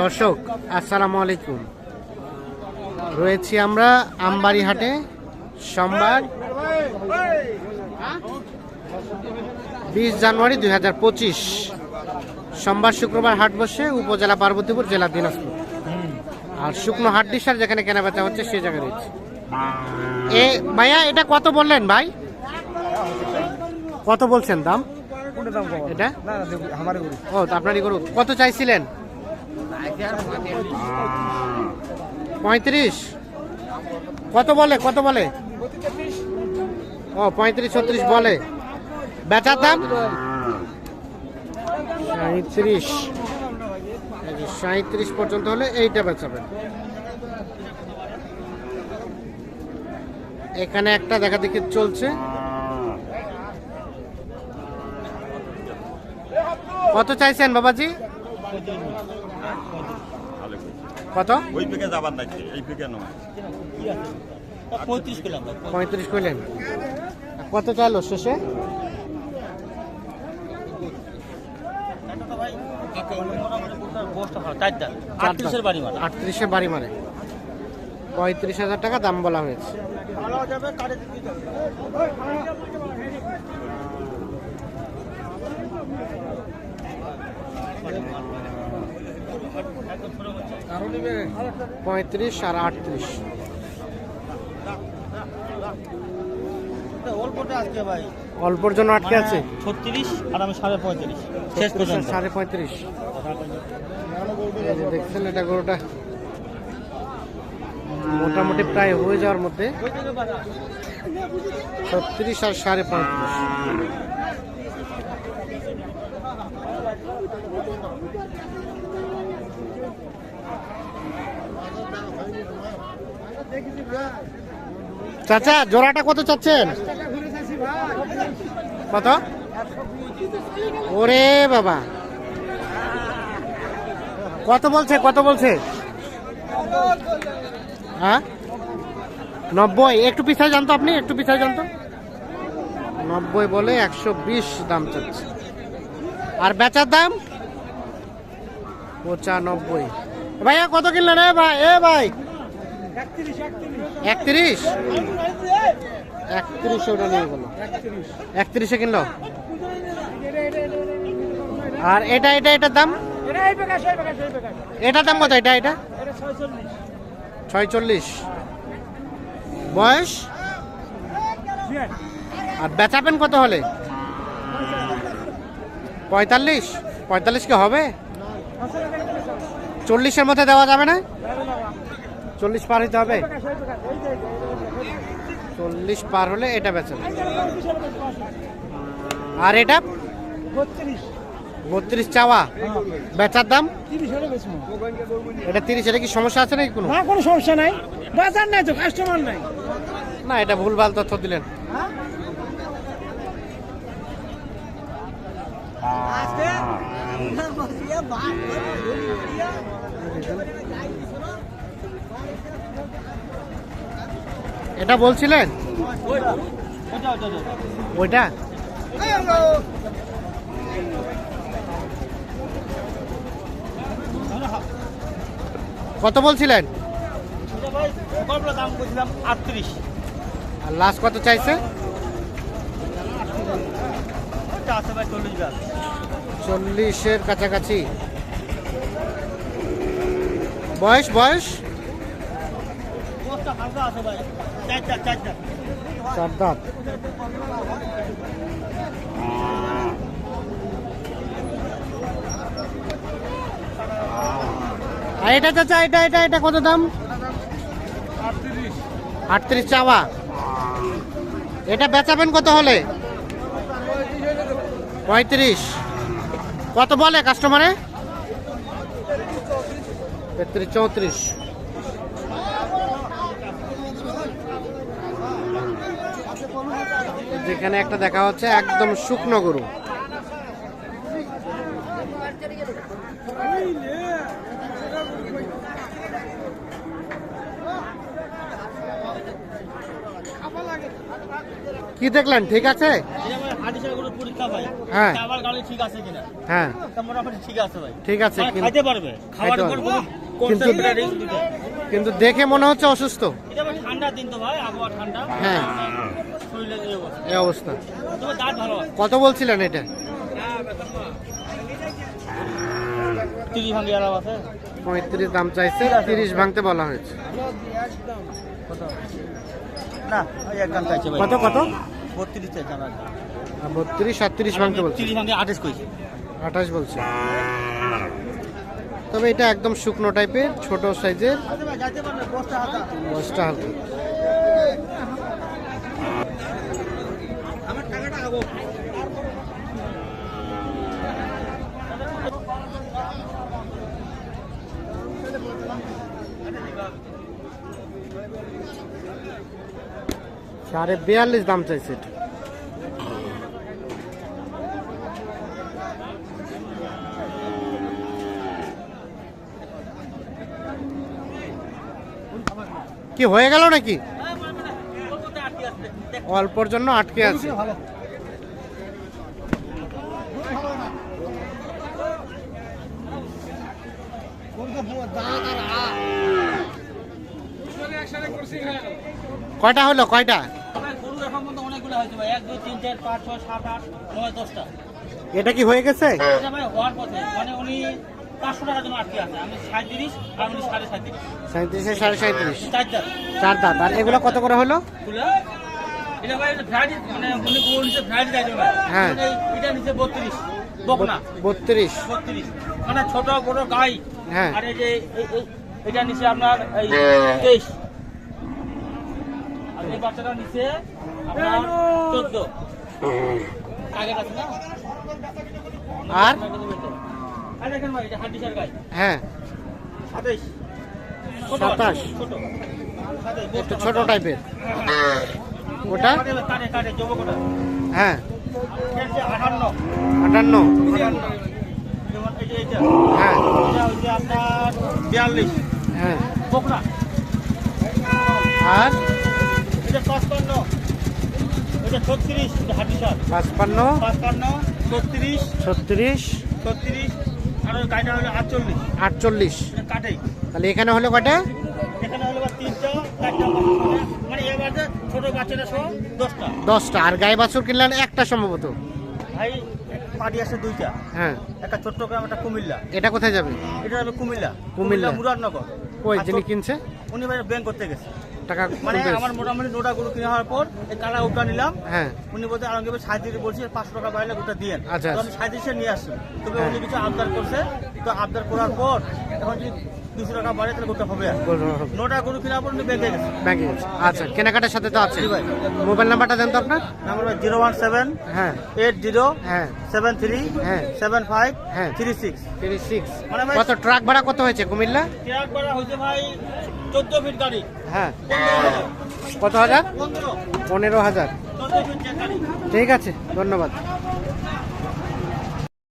দর্শক আসসালামু আলাইকুম। রয়েছি আমরা আমবাড়ি হাটে সোমবার বিশ জানুয়ারি দুই হাজার পঁচিশ। সোমবার শুক্রবার হাট বসে উপজেলা পার্বতীপুর জেলা দিনাজপুর। আর শুকনো হাট ডিসার যেখানে কেনা বেচা হচ্ছে সেই জায়গায় রয়েছে। এ ভাইয়া এটা কত বললেন ভাই? কত বলছেন দাম? এটা? ও আপনারই গরু। কত চাইছিলেন? পঁয়ত্রিশ। কত বলে কত বলে? ও, পঁয়ত্রিশ, ছত্রিশ বলে। বেচার দাম? সাঁত্রিশ সাঁত্রিশ পর্যন্ত হলে এইটা বেচাবেন। এখানে একটা দেখা দেখি চলছে। কত চাইছেন বাবাজি? কত? ওই পেকে যাবার নাকি? এই পেকে নয়। পঁয়ত্রিশ কিলাম কইলেন কত চাইলো শেষে? আটত্রিশের বাড়ি মারা আটত্রিশে বাড়ি মারে পঁয়ত্রিশ হাজার টাকা দাম বলা হয়েছে। পঁয়ত্রিশ আর আটত্রিশ। অল্পর জন্য আটকে আছে? ছত্রিশ আর আমি সাড়ে পঁয়ত্রিশ। শেষ পর্যন্ত। সাড়ে পঁয়ত্রিশ। দেখছেন এটা গরুটা। মোটামুটি প্রায় হয়ে যাওয়ার মধ্যে। ছত্রিশ আর সাড়ে পঁয়ত্রিশ। চাচা, জোড়াটা কত চাচ্ছেন? কত? ওরে বাবা। কত বলছে কত বলছে? হ্যাঁ? নব্বই। একটু পিছায় জানতো আপনি, একটু পিছায় জানতো নব্বই বলে একশো বিশ দাম চাচ্ছে। আর বেচার দাম? পঁচানব্বই। ভাইয়া কত কিনলেন? রে ভাই এ ভাই। একত্রিশ? একত্রিশ ওটা নিয়ে গেল। একত্রিশে কিনলো? আর এটা এটা এটার দাম? এটার দাম কত? এটা এটা? ছয়চল্লিশ। বয়স? আর বেচাবেন কত হলে? পঁয়তাল্লিশ? পঁয়তাল্লিশ কি হবে? চল্লিশের মধ্যে দেওয়া যাবে না? চল্লিশ পার হইতে হবে? চল্লিশ পার হলে এটা বেচাবে আর এটা? বত্রিশ চাওয়া। বেচার দাম? এটা তিরিশ এটা কি সমস্যা আছে নাকি কোনো? কোনো সমস্যা নাই। বাজার নাই তো কাস্টমার নাই। না এটা ভুলভাল তথ্য দিলেন। এটা বলছিলেন ওইটা কত বলছিলেন আর লাস্ট কত চাইছে চল্লিশ চল্লিশের কাছাকাছি। বয়স বয়স? চার দাঁত আর এটা চাচা, এটা এটা এটা কত দাম? আটত্রিশ চাওয়া। এটা বেচাবেন কত হলে? পঁয়ত্রিশ। কত বলে কাস্টমারে তেত্রিশ, চৌত্রিশ। যেখানে একটা দেখা হচ্ছে একদম শুকনো গরু। কি দেখলেন, ঠিক আছে? ভাই। হ্যাঁ। আমার গাড়ি ঠিক আছে কিনা? হ্যাঁ। মোটামুটি ঠিক আছে ভাই। ঠিক আছে মানে কিন্তু- খাইতে পারবে? খাওয়ার উপর কিন্তু- concept এটা risk দিতে। কিন্তু দেখে মনে হচ্ছে অসুস্থ। এটা ভাই ঠান্ডার দিন তো ভাই আবহাওয়া ঠান্ডা। হ্যাঁ। এই অবস্থা। কত বলছিলেন এটা? পঁয়ত্রিশ দাম চাইছে তিরিশ ভাঙতে বলা হয়েছে। কত কত? বত্রিশ চাইছে বত্রিশ ভাঙতে বলছে। তিরিশ ভাঙি আঠাশ কইছে। আঠাশ বলছে। তবে এটা একদম শুকনো টাইপের ছোট সাইজের। বস্তা হালকা। সাড়ে বিয়াল্লিশ দাম চাইছে এটা। কি হয়ে গেল নাকি? অল্পর জন্য আটকে আছে। কয়টা হলো? কয়টা? এটা কি হয়ে গেছে? হওয়ার পথে মানে উনি পাঁচশো টাকার জন্য আটকে আছে। আমি সাঁত্রিশ আর উনি সাড়ে সাঁত্রিশ সাঁত্রিশে সাড়ে সাঁত্রিশ চারটা চার দাঁত। আর এগুলো কত করে হলো? এটা ভাই ভ্যারাইটি মানে উনি গরু নিচে ভ্যারাইটি চাইছে ভাই হ্যাঁ। মানে এটা নিচে বত্রিশ বকনা। বত্রিশ। বত্রিশ। মানে ছোট বড় গাই। হ্যাঁ। আর এই যে এটা নিচে আপনার এই তেইশ। আর এই বাচ্চাটা নিচে আপনার চোদ্দ। আগে আছে না? আর? হ্যাঁ। সাতাশ। একটু ছোট টাইপের ওটা? হ্যাঁ। আটান্ন। হ্যাঁ। বিয়াল্লিশ। হ্যাঁ। আর? পাঁচপান্ন ছত্রিশ। ছত্রিশ। ছত্রিশ। আটচল্লিশ। আটচল্লিশ। তাহলে এখানে হলো চারটা মানে দশটা। আর গায়ে বাছুর কিনলেন একটা সম্ভবত? ভাই পার্টি আছে দুইটা। হ্যাঁ। একটা চট্টগ্রাম একটা কুমিল্লা। এটা কোথায় যাবে? এটা হলো কুমিল্লা। কুমিল্লা। মুরাদনগর। ওই যিনি কিনছে? উনি ভাই ব্যাংক করতে গেছে। টাকা মানে আমার মোটামুটি নোটা কিনে হওয়ার পর উঠা নিলাম। হ্যাঁ। উনি বলতে আলমগীর সাঁত্রিশ বলছি পাঁচশো টাকা বাইরে দিয়ে আচ্ছা, আমি সাঁত্রিশে নিয়ে আসছি। তবে হ্যাঁ। উনি কিছু আবদার করছে। তো আবদার করার পর এখন যদি দুশো টাকা বাড়ে তাহলে হবে। নোটা গরু কেনার পর ব্যাংকে গেছে। ব্যাংকে গেছে। আচ্ছা কেনাকাটার সাথে তো আছে। ভাই। মোবাইল নাম্বারটা দেন তো আপনার। নাম্বার জিরো ওয়ান সেভেন হ্যাঁ। এইট জিরো হ্যাঁ। সেভেন থ্রি হ্যাঁ। সেভেন ফাইভ হ্যাঁ। Three six. Three six. মানে কত ট্রাক ভাড়া কত হয়েছে কুমিল্লা? ট্রাক করা হয়েছে ভাই চোদ্দ ফিট গাড়ি। হ্যাঁ। কত হাজার? পনেরো। হাজার। ঠিক আছে ধন্যবাদ।